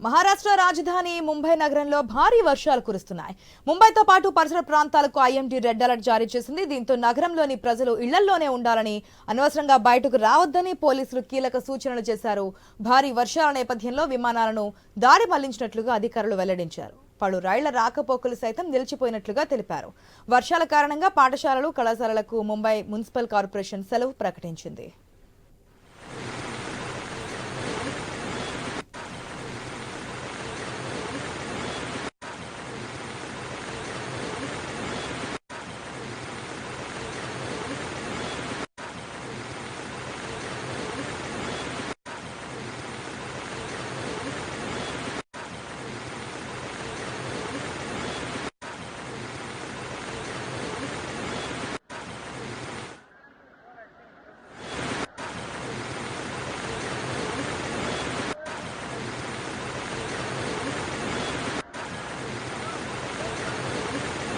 మహారాష్ట్ర రాజధాని ముంబై నగరంలో భారీ వర్షాలు కురుస్తున్నాయి. ముంబైతో పాటు పరిసర ప్రాంతాలకు ఐఎండీ రెడ్ అలర్ట్ జారీ చేసింది. దీంతో నగరంలోని ప్రజలు ఇళ్ళల్లోనే ఉండాలని అనవసరంగా బయటకు రావద్దని పోలీసులు కీలక సూచనలు చేశారు. భారీ వర్షాల నేపథ్యంలో విమానాలను దారి మళ్ళించినట్లుగా అధికారులు వెల్లడించారు. పలు రైళ్ళ రాకపోకలు సైతం నిలిచిపోయినట్లుగా తెలిపారు. వర్షాల కారణంగా పాఠశాలలు కళాశాలలకు ముంబై మున్సిపల్ కార్పొరేషన్ సెలవు ప్రకటించింది.